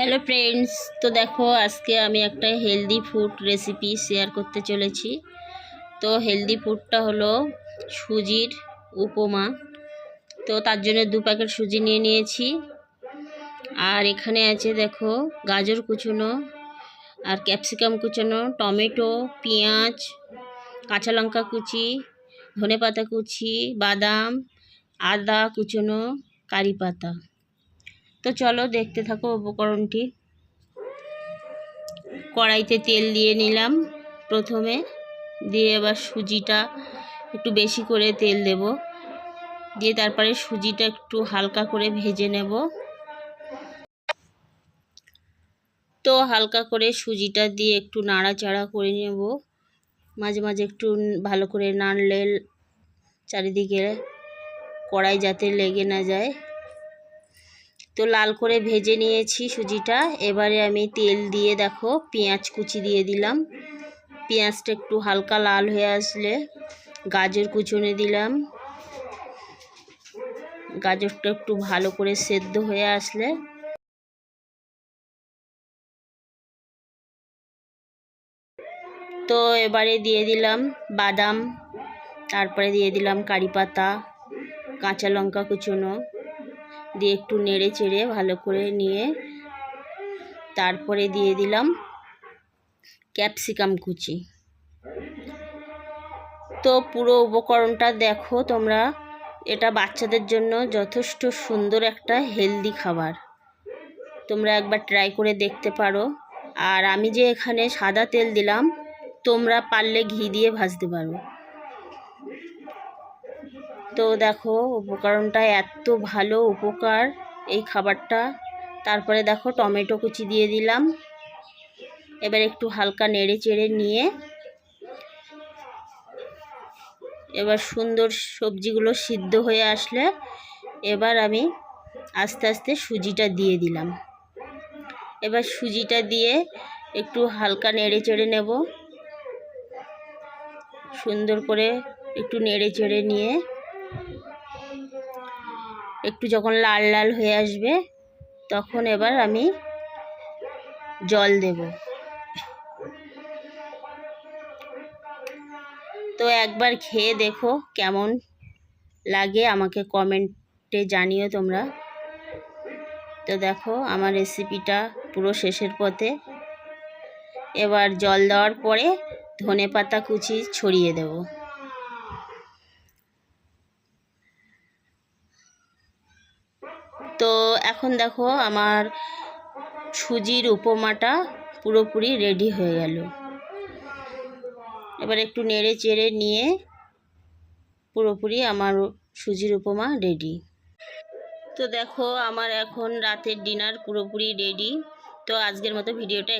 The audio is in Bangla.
হ্যালো ফ্রেন্ডস তো দেখো, আজকে আমি একটা হেলদি ফুড রেসিপি শেয়ার করতে চলেছি। তো হেলদি ফুডটা হলো সুজির উপমা। তো তার জন্য দু প্যাকেট সুজি নিয়ে নিয়েছি। আর এখানে আছে দেখো, গাজর কুচোনো, আর ক্যাপসিকাম কুচোনো, টমেটো, পেঁয়াজ, কাঁচা লঙ্কা কুচি ধনে পাতা কুচি, বাদাম, আদা কুচোনো, কারি পাতা। তো চলো দেখতে থাকো উপকরণটি। কড়াইতে তেল দিয়ে নিলাম প্রথমে। দিয়ে এবার সুজিটা একটু বেশি করে তেল দেব। দিয়ে তারপরে সুজিটা একটু হালকা করে ভেজে নেব। তো হালকা করে সুজিটা দিয়ে একটু নাড়াচাড়া করে নেব। মাঝে মাঝে একটু ভালো করে নাড়লে চারিদিকে কড়াই যাতে লেগে না যায়। তো লাল করে ভেজে নিয়েছি সুজিটা। এবারে আমি তেল দিয়ে দেখো পেঁয়াজ কুচি দিয়ে দিলাম। পেঁয়াজটা একটু হালকা লাল হয়ে আসলে গাজর কুচনে দিলাম। গাজরটা একটু ভালো করে সেদ্ধ হয়ে আসলে তো এবারে দিয়ে দিলাম বাদাম, তারপরে দিয়ে দিলাম কারি পাতা, কাঁচা লঙ্কা কুচোনো। দিয়ে একটু নেড়ে চেড়ে ভালো করে নিয়ে তারপরে দিয়ে দিলাম ক্যাপসিকাম কুচি। তো পুরো উপকরণটা দেখো তোমরা, এটা বাচ্চাদের জন্য যথেষ্ট সুন্দর একটা হেলদি খাবার। তোমরা একবার ট্রাই করে দেখতে পারো। আর আমি যে এখানে সাদা তেল দিলাম, তোমরা পারলে ঘি দিয়ে ভাজতে পারো। তো দেখো, উপকরণটা এত ভালো, উপকার এই খাবারটা। তারপরে দেখো, টমেটো কুচি দিয়ে দিলাম। এবার একটু হালকা নেড়ে চেড়ে নিয়ে, এবার সুন্দর সবজিগুলো সিদ্ধ হয়ে আসলে এবার আমি আস্তে আস্তে সুজিটা দিয়ে দিলাম। এবার সুজিটা দিয়ে একটু হালকা নেড়ে চেড়ে নেব। সুন্দর করে একটু নেড়ে চেড়ে নিয়ে একটু যখন লাল লাল হয়ে আসবে, তখন এবার আমি জল দেব। তো একবার খেয়ে দেখো কেমন লাগে, আমাকে কমেন্টে জানিও তোমরা। তো দেখো আমার রেসিপিটা পুরো শেষের পথে। এবার জল দেওয়ার পরে ধনে পাতা কুচি ছড়িয়ে দেবো। তো এখন দেখো আমার সুজির উপমাটা পুরোপুরি রেডি হয়ে গেল। এবার একটু নেড়ে চেড়ে নিয়ে পুরোপুরি আমার সুজির উপমা রেডি। তো দেখো আমার এখন রাতের ডিনার পুরোপুরি রেডি। তো আজকের মতো ভিডিওটা